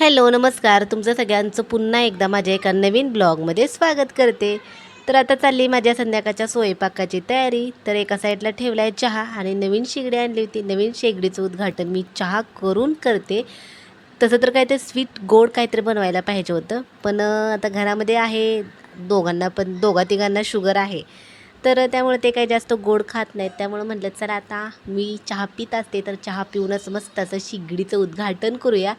Hello नमस्कार. तुमचं सगळ्यांचं पुन्हा एकदा माझ्या एका नवीन ब्लॉगमध्ये स्वागत करते. तर आता चालली माझ्या संध्याकाळच्या स्वयंपाकाची तयारी. तर एका साईडला ठेवला आहे चहा आणि नवीन शेगडी आणली होती. नवीन शेगडीचं उद्घाटन मी चहा करून करते. तसं तर काय ते स्वीट गोड काहीतरी बनवायला पाहिजे होतं. पण आता घरामध्ये आहे. दोघांना पण दोघा तिघांना शुगर आहे. तर त्यामुळे ते काही जास्त गोड खात नाहीत. त्यामुळे म्हटलं चला आता मी चहा पित असते. तर चहा पिऊनच मस्त असं शिगडीचं उद्घाटन करूया.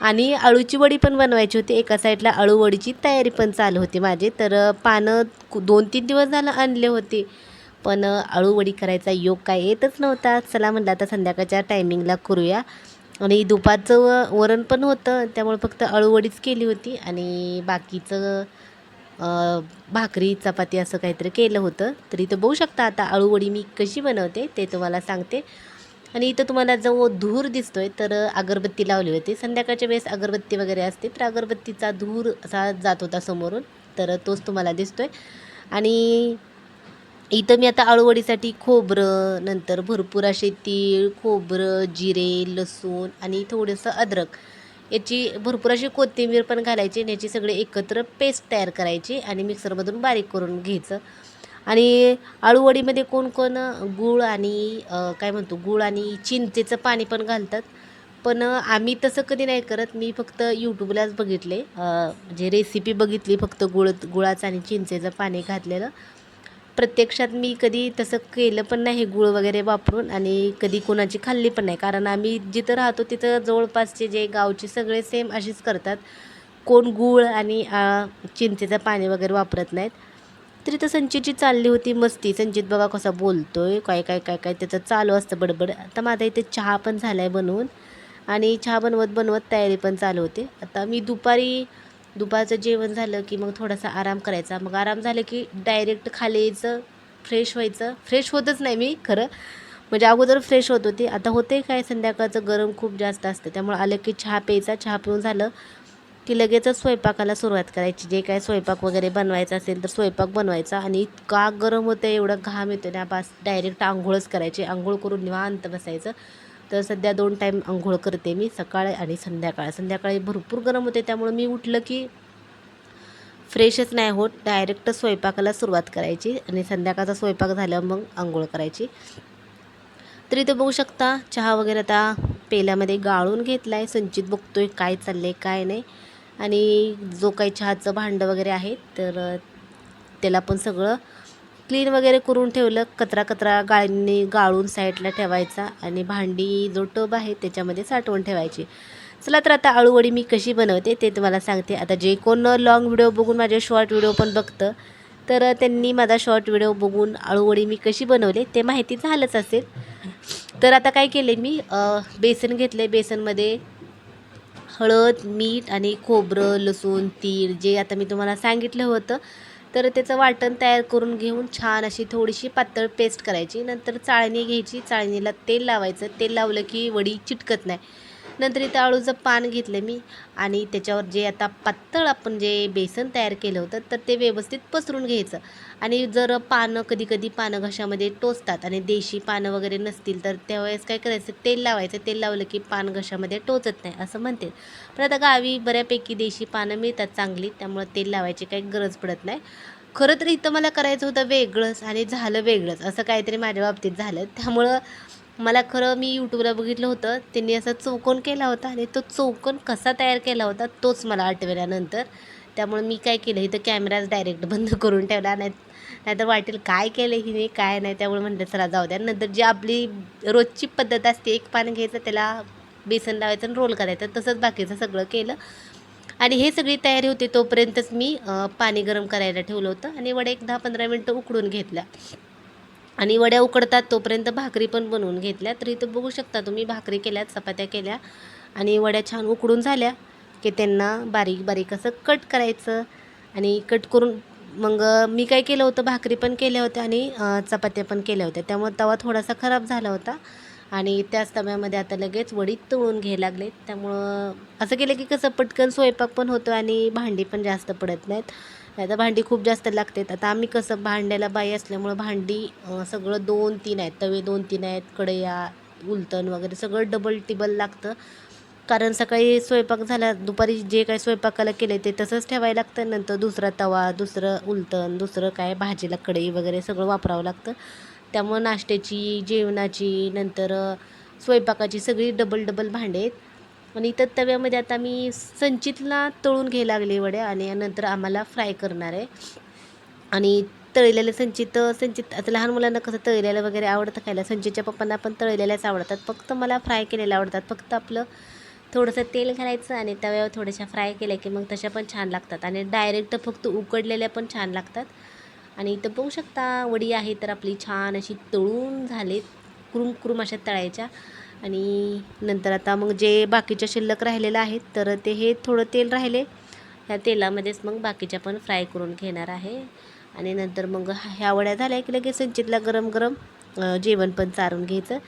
आणि अळूची वडी पण बनवायची होती. एका साईडला अळूवडीची तयारी पण चालू होती माझी. तर पानं कु- दोन तीन दिवस झालं आणले होते. पण अळूवडी करायचा योग काय येतच नव्हता. चला म्हणलं आता संध्याकाळच्या टायमिंगला करूया. आणि दुपारचं व- वरण पण होतं. त्यामुळे फक्त अळूवडीच केली होती. आणि बाकीचं भाकरी चपाती असं काहीतरी केलं होतं. तर इथं बघू शकता आता अळूवडी मी कशी बनवते ते तुम्हाला सांगते. आणि इथं तुम्हाला जो धूर दिसतोय तर अगरबत्ती लावली होती. संध्याकाळच्या वेळेस अगरबत्ती वगैरे असते तर अगरबत्तीचा धूर असा जात होता समोरून तर तोच तुम्हाला दिसतोय. आणि इथं मी आता आळूवडीसाठी खोबरं नंतर भरपूर असे तीळ खोबरं जिरे लसूण आणि थोडंसं अद्रक याची भरपूर अशी कोथिंबीर पण घालायची आणि याची सगळे एकत्र पेस्ट तयार करायची आणि मिक्सरमधून बारीक करून घ्यायचं. आणि आळूवडीमध्ये कोण कोण गूळ आणि काय म्हणतो गूळ आणि चिंचेचं पाणी पण घालतात. पण आम्ही तसं कधी नाही करत. मी फक्त यूट्यूबलाच बघितले. म्हणजे जे रेसिपी बघितली फक्त गुळ गुळाचं आणि चिंचेचं पाणी घातलेलं. प्रत्यक्षात मी कधी तसं केलं पण नाही गूळ वगैरे वापरून. आणि कधी कोणाची खाल्ली पण नाही. कारण आम्ही जिथं राहतो तिथं जवळपासचे जे गावचे सगळे सेम अशीच करतात. कोण गूळ आणि चिंचेचं पाणी वगैरे वापरत नाहीत. तरी तर संचितची चालली होती मस्ती. संचित बघा कसा बोलतोय काय काय काय काय त्याचं चालू असतं बडबड. आता माझा इथे चहा पण झाला आहे बनवून. आणि चहा बनवत बनवत तयारी पण चालू होते. आता मी दुपारी दुपारचं जेवण झालं की मग थोडासा आराम करायचा. मग आराम झालं की डायरेक्ट खाली यायचं फ्रेश व्हायचं. फ्रेश होतच नाही मी खरं. म्हणजे अगोदर फ्रेश होत होती. आता होते काय संध्याकाळचं गरम खूप जास्त असतं. त्यामुळे आलं की चहा प्यायचा. चहा पिऊन झालं. की लगेचच स्वयंपाकाला सुरुवात करायची. जे काय स्वयंपाक वगैरे बनवायचा असेल तर स्वयंपाक बनवायचा आणि इतका गरम होतं एवढं घाम येतो ना बास डायरेक्ट आंघोळच करायची. आंघोळ करून निवांत बसायचं. तर सध्या दोन टाईम आंघोळ करते मी सकाळ आणि संध्याकाळ. संध्याकाळी भरपूर गरम होते त्यामुळे मी उठलं की फ्रेशच नाही होत. डायरेक्ट स्वयंपाकाला सुरुवात करायची आणि संध्याकाळचा स्वयंपाक झाल्यावर मग आंघोळ करायची. तर इथे बघू शकता चहा वगैरे आता पेल्यामध्ये गाळून घेतला आहे संचित बघतोय काय चाललं आहे काय नाही. आणि जो काही चहाचं भांडं वगैरे आहे तर त्याला पण सगळं क्लीन वगैरे करून ठेवलं. कचरा कचरा गाळणी गाळून साईडला ठेवायचा आणि भांडी जो टब आहे त्याच्यामध्ये साठवून ठेवायची. चला तर आता आळूवडी मी कशी बनवते ते तुम्हाला सांगते. आता जे कोण लॉंग व्हिडिओ बघून माझे शॉर्ट व्हिडिओ पण बघतं तर त्यांनी माझा शॉर्ट व्हिडिओ बघून आळूवडी मी कशी बनवले ते माहिती झालंच असेल. तर आता काय केले मी बेसन घेतले बेसनमध्ये हळद मीठ आणि खोबरं लसूण तीळ जे आता मी तुम्हाला सांगितलं होतं तर त्याचं वाटण तयार करून घेऊन छान अशी थोडीशी पातळ पेस्ट करायची. नंतर चाळणी घ्यायची. चाळणीला तेल लावायचं. तेल लावलं की वडी चिटकत नाही. नंतर इथं आळूचं पान घेतलं मी. आणि त्याच्यावर जे आता पातळ आपण जे बेसन तयार केलं होतं तर ते व्यवस्थित पसरून घ्यायचं. आणि जर पानं कधी कधी पानं घशामध्ये टोचतात आणि देशी पानं वगैरे नसतील तर त्यावेळेस काय करायचं तेल लावायचं. तेल लावलं की पान घशामध्ये टोचत नाही असं म्हणते पण आता गावी बऱ्यापैकी देशी पानं मिळतात चांगली त्यामुळं तेल लावायची काही गरज पडत नाही. खरं तर इथं मला करायचं होतं वेगळंच आणि झालं वेगळंच असं काहीतरी माझ्या बाबतीत झालं. त्यामुळं मला खरं मी यूट्यूबला बघितलं होतं. त्यांनी असा चौकोन केला होता आणि तो चौकोन कसा तयार केला होता तोच मला आठवल्यानंतर. त्यामुळे मी काय केलं इथं कॅमेराच डायरेक्ट बंद करून ठेवला नाही नाहीतर वाटेल काय केलं हिने काय नाही त्यामुळे म्हटलं चला जाऊ द्या. नंतर जी आपली रोजची पद्धत असते एक पान घ्यायचं त्याला बेसन लावायचं आणि रोल करायचं तसंच बाकीचं सगळं केलं. आणि हे सगळी तयारी होती तोपर्यंतच मी पाणी गरम करायला ठेवलं होतं आणि वडे एक दहा पंधरा मिनटं उकडून घेतल्या. आणि वड्या उकडतात तोपर्यंत भाकरी पण बनवून घेतल्या. तर इथं बघू शकता तुम्ही भाकरी केल्या चपात्या केल्या आणि वड्या छान उकडून झाल्या की त्यांना बारीक बारीक असं कट करायचं आणि कट करून मग मी काय केलं होतं भाकरी पण केल्या होत्या आणि चपात्या पण केल्या होत्या. त्यामुळे तवा थोडासा खराब झाला होता आणि त्याच तव्यामध्ये आता लगेच वडी तळून घ्यायला लागले. त्यामुळं असं केलं की कसं पटकन स्वयंपाक पण होतो आणि भांडी पण जास्त पडत नाहीत. आता भांडी खूप जास्त लागतात. आता आम्ही कसं भांड्याला बाई असल्यामुळं भांडी सगळं दोन तीन आहेत. तवे दोन तीन आहेत कढया उलतण वगैरे सगळं डबल टिबल लागतं. कारण सकाळी स्वयंपाक झाला दुपारी जे काही स्वयंपाकाला केले ते तसंच ठेवायला लागतं. नंतर दुसरा तवा दुसरं उलटण दुसरं काय भाजीला कढई वगैरे सगळं वापरावं लागतं. त्यामुळं नाश्त्याची जेवणाची नंतर स्वयंपाकाची सगळी डबल डबल भांडे आहेत. आणि इथं तव्यामध्ये आता मी संचितला तळून घ्यायला लागले वड्या आणि नंतर आम्हाला फ्राय करणार आहे. आणि तळलेलं संचित संचित आता लहान मुलांना कसं तळलेलं वगैरे आवडतं खायला संचितच्या पप्पांना पण तळलेल्याच आवडतात. फक्त मला फ्राय केलेल्या आवडतात. फक्त आपलं थोडंसं तेल घालायचं आणि तव्यावर थोड्याशा फ्राय केल्या की मग तशा पण छान लागतात. आणि डायरेक्ट फक्त उकडलेल्या पण छान लागतात. आणि इथं बघू शकता वडी आहे तर आपली छान अशी तळून झाले कुरुम कुरुम अशा तळायच्या. आणि नंतर आता मग जे बाकीच्या शिल्लक राहिलेलं आहेत तर ते हे थोडं तेल राहिले. ह्या तेलामध्येच मग बाकीच्या पण फ्राय करून घेणार आहे. आणि नंतर मग ह्या वड्या झाल्या की लगेच संचितला गरम गरम जेवण पण चारून घ्यायचं.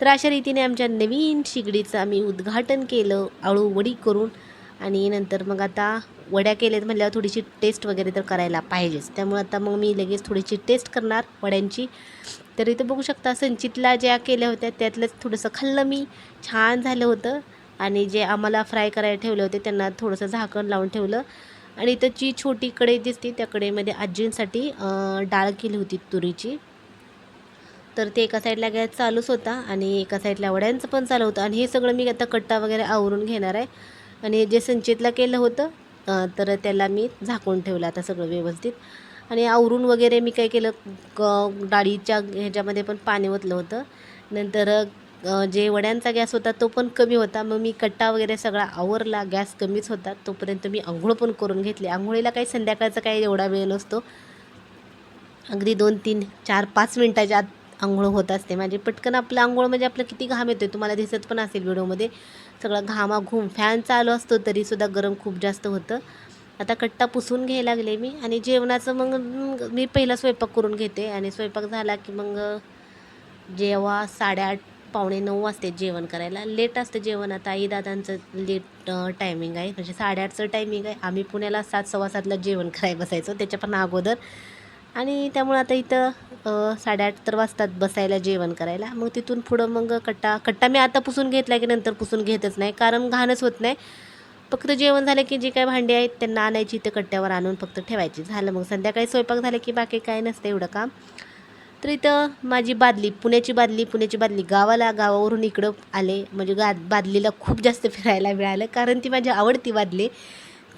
तर अशा रीतीने आमच्या नवीन शिगडीचं आम्ही उद्घाटन केलं आळू वडी करून. आणि नंतर मग आता वड्या केल्यात म्हटल्यावर थोडीशी टेस्ट वगैरे तर करायला पाहिजेच. त्यामुळे आता मग मी लगेच थोडीशी टेस्ट करणार वड्यांची. तर इथं बघू शकता संचितला ज्या केल्या होत्या त्यातलंच थोडंसं खाल्लं मी. छान झालं होतं. आणि जे आम्हाला फ्राय करायला ठेवले होते त्यांना थोडंसं झाकण लावून ठेवलं. आणि इथं जी छोटी कढई दिसते त्या कढईमध्ये आजींसाठी डाळ केली होती तुरीची. तर ते एका साईडला गॅस चालूच होता आणि एका साईडला वड्यांचं पण चालू होतं. आणि हे सगळं मी आता कट्टा वगैरे आवरून घेणार आहे. आणि जे संचितला केलं होतं तर त्याला मी झाकून ठेवलं आता सगळं व्यवस्थित. आणि आवरून वगैरे मी काय केलं क डाळीच्या ह्याच्यामध्ये पण पाणी ओतलं होतं. नंतर जे वड्यांचा गॅस होता तो पण कमी होता. मग मी कट्टा वगैरे सगळा आवरला गॅस कमीच होता. तोपर्यंत मी आंघोळ पण करून घेतली. आंघोळीला काही संध्याकाळचा काही एवढा वेळ नसतो. अगदी दोन तीन चार पाच मिनटाच्या आत आंघोळ होत असते. माझी पटकन आपलं आंघोळ म्हणजे आपलं किती घाम येतो तुम्हाला दिसत पण असेल व्हिडिओमध्ये. सगळं घामाघूम फॅन चालू असतो तरीसुद्धा गरम खूप जास्त होतं. आता कट्टा पुसून घ्यायला लागले मी आणि जेवणाचं मग मी पहिला स्वयंपाक करून घेते आणि स्वयंपाक झाला की मग जेव्हा साडेआठ पावणे नऊ वाजते जेवण करायला. लेट असतं जेवण. आता आई दादांचं लेट टायमिंग आहे. म्हणजे साडेआठचं टायमिंग आहे. आम्ही पुण्याला सात सव्वा सातला जेवण करायला बसायचो त्याच्या पण अगोदर. आणि त्यामुळे आता इथं साडेआठ तर वाजतात बसायला जेवण करायला. मग तिथून पुढं मग कट्टा कट्टा मी आता पुसून घेतला की नंतर पुसून घेतच नाही कारण घाणच होत नाही. फक्त जेवण झालं की जे काय भांडी आहेत त्यांना आणायची इथं कट्ट्यावर आणून फक्त ठेवायची. झालं मग संध्याकाळी स्वयंपाक झालं की बाकी काय नसतं एवढं काम. तर इथं माझी बादली पुण्याची बादली पुण्याची बादली. गावाला गावावरून इकडं आले. म्हणजे गा बादलीला खूप जास्त फिरायला मिळालं. कारण ती माझी आवडती बादली.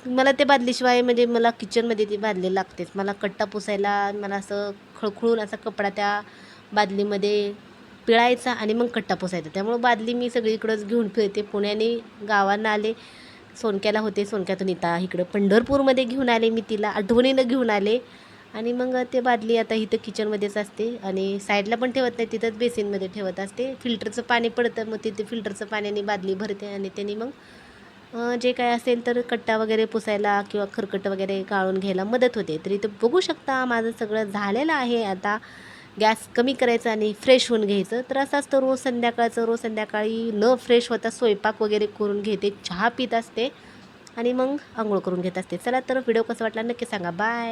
मला ते बादलीशिवाय म्हणजे मला किचनमध्ये ती बादली लागतेच. मला कट्टा पुसायला मला असं खळखळून असा कपडा त्या बादलीमध्ये पिळायचा आणि मग कट्टा पुसायचा. त्यामुळं बादली मी सगळीकडंच घेऊन फिरते. पुण्याने गावांना आले. सोनक्याला होते. सोनक्यातून इथं इकडं पंढरपूरमध्ये घेऊन आले मी तिला. आठवणीनं घेऊन आले. आणि मग ते बादली आता इथं किचनमध्येच असते. आणि साईडला पण ठेवत नाही. तिथंच बेसिनमध्ये ठेवत असते. फिल्टरचं पाणी पडतं. मग तिथे फिल्टरचं पाण्याने बादली भरते आणि त्याने मग जे काय असेल तर कट्टा वगैरे पुसायला किंवा खरकट वगैरे काढून घ्यायला मदत होते. तरी ते बघू शकता माझं सगळं झालेलं आहे. आता गॅस कमी करायचा आणि फ्रेश होऊन घ्यायचं. तर असं असतं रोज संध्याकाळचं रोज संध्याकाळी न फ्रेश होता स्वयंपाक वगैरे करून घेते चहा पित असते आणि मग आंघोळ करून घेत असते. चला तर व्हिडिओ कसा वाटला नक्की सांगा. बाय.